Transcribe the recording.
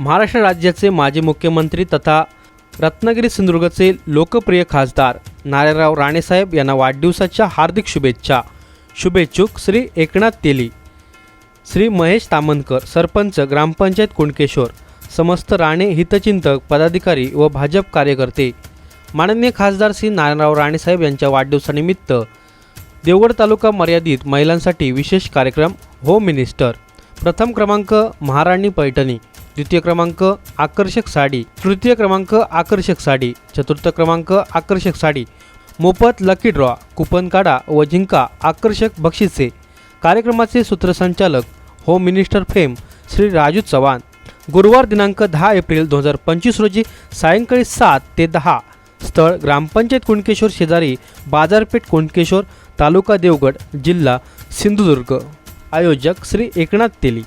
महाराष्ट्र राज्याचे माजी मुख्यमंत्री तथा रत्नागिरी सिंधुदुर्गचे लोकप्रिय खासदार नारायणराव राणेसाहेब यांना वाढदिवसाच्या हार्दिक शुभेच्छा. शुभेच्छुक श्री एकनाथ तेली श्री महेश तामनकर सरपंच ग्रामपंचायत कुणकेश्वर समस्त राणे हितचिंतक पदाधिकारी व भाजप कार्यकर्ते. माननीय खासदार श्री नारायणराव राणेसाहेब यांच्या वाढदिवसानिमित्त देवगड तालुका मर्यादित महिलांसाठी विशेष कार्यक्रम होम मिनिस्टर. प्रथम क्रमांक महाराणी पैठणी द्वितीय क्रमांक आकर्षक साडी तृतीय क्रमांक आकर्षक साडी चतुर्थ क्रमांक आकर्षक साडी. मोफत लकी ड्रॉ कुपन काढा व जिंका आकर्षक बक्षिसे. कार्यक्रमाचे सूत्रसंचालक home minister fame Shri Raju Chavan. गुरुवार दिनांक दहा एप्रिल दोन हजार पंचवीस रोजी सायंकाळी सात ते दहा. स्थळ ग्रामपंचायत कुणकेश्वर शेजारी बाजारपेठ कुणकेश्वर तालुका देवगड जिल्हा सिंधुदुर्ग. आयोजक श्री एकनाथ तेली.